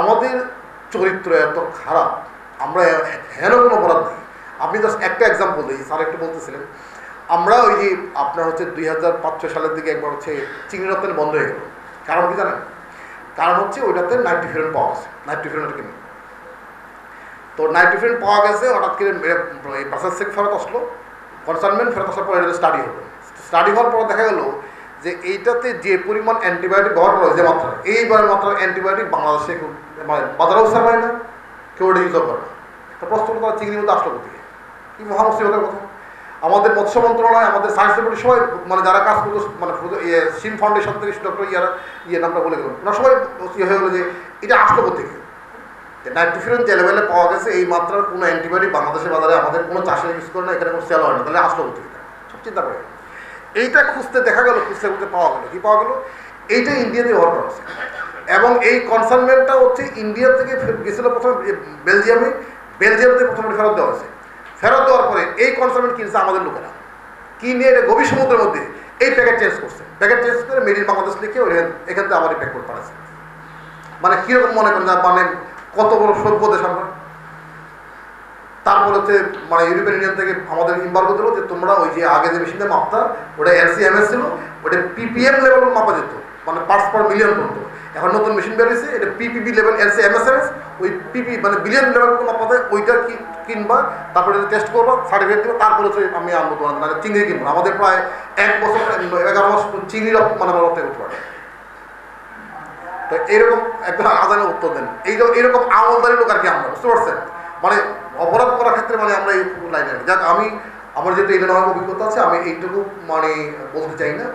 আমাদের চরিত্র এত খারাপ, আমরা হেন কোনো অপরাধ নেই। আপনি জাস্ট একটা এক্সাম্পল দিই, স্যার একটু বলতেছিলেন। আমরা ওই যে আপনার হচ্ছে দুই হাজার পাঁচ ছয় সালের দিকে একবার হচ্ছে চিংড়ি রপ্তানি বন্ধ হয়ে গেল। কারণ কি জানেন? কারণ হচ্ছে ওইটাতে নাইট্রিফিউরেন পাওয়া গেছে নাইট্রিফিউরেন কিনে তো নাইট্রিফিউরেন পাওয়া গেছে, হঠাৎ করে প্রসেস থেকে ফেরত আসলো কনসার্নমেন্ট ফেরত আসার পর এটা স্টাডি হলো। স্টাডি হওয়ার পর দেখা গেল যে এইটাতে যে পরিমাণ অ্যান্টিবায়োটিক ব্যবহার করা যে মাত্রা এইবার মাত্রার অ্যান্টিবায়োটিক বাংলাদেশে মানে বাজারেও সার্ভাই না, কেউ ইউজ করে না। তো প্রশ্ন তারা চিংড়ির মধ্যে আসলো কোথেকে কি মহামুসিবতের কথা। আমাদের মৎস্য মন্ত্রণালয়, আমাদের সায়েন্স ল্যাবরেটরি সবাই মানে যারা কাজ করতো মানে ইয়ে সিম ফাউন্ডেশন থেকে ডক্টর ইয়ার ইয়ে নামটা বলে গেলাম ওরা সবাই ইয়ে হয়ে গেলো যে এটা আসলো কোথেকে নাইট্রিফিউরেন যে লেভেলে পাওয়া গেছে, এই মাত্রার কোনো অ্যান্টিবায়োটিক বাংলাদেশের বাজারে আমাদের কোনো চাষে ইউজ করে না, এখানে কোনো সেল হয় না, তাহলে আসলো কোথেকে সব চিন্তা করে। এইটা খুঁজতে দেখা গেল, খুঁজতে খুঁজতে পাওয়া গেলো। কি পাওয়া গেলো? এইটা ইন্ডিয়াতে ব্যবহার করা হচ্ছে। এবং এই কনসার্নমেন্টটা হচ্ছে ইন্ডিয়া থেকে গেছিল প্রথমে বেলজিয়ামে বেলজিয়াম। থেকে প্রথমে ফেরত দেওয়া হয়েছে। ফেরত দেওয়ার পরে এই কনসার্নমেন্ট কিনছে আমাদের লোকেরা। কিনে এটা গভীর সমুদ্রের মধ্যে এই প্যাকেট চেঞ্জ করছে। প্যাকেট চেঞ্জ করে মেড ইন বাংলাদেশ লিখে এখান থেকে আবার এই প্যাক করে পাঠাচ্ছে। মানে কীরকম মনে করেন মানে কত বড় সভ্য দেশ আমরা তারপর হচ্ছে মানে ইউরোপিয়ান ইউনিয়ন থেকে আমাদের ইম্বার্গো দিল যে তোমরা ওই যে আগে যে মেশিনটা মাপতা, ওটা এলসিএমএস ছিল, ওটা পিপিএম লেভেল মাপা যেত মানে পার্টস পার মিলিয়ন পর্যন্ত এখন নতুন মেশিন বেরিয়েছে এটা পিপিবি লেভেল এলসি এমএসএমএস ওই পিপি মানে বিলিয়ন লেভেল মাপা যায়, ওইটা কি কিনবা, তারপরে টেস্ট করবা সার্টিফিকেট দিবা, তারপরে হচ্ছে আমি আনব তোমার মানে চিংড়ি কিনবো। আমাদের প্রায় এক বছর, এগারো মাস চিংড়ি মানে রপ্তানি করতে পারি। তো এইরকম একটা আদানে উত্তর দেন। এই এইরকম আমলদারি লোক আর কি আমরা, বুঝতে পারছেন? মানে ক্ষেত্রে মানে আমরা এই লাইনে যাক, আমি আমার যেহেতু এটা অভিজ্ঞতা আছে, আমি এইটুকু মানে বলতে চাই না।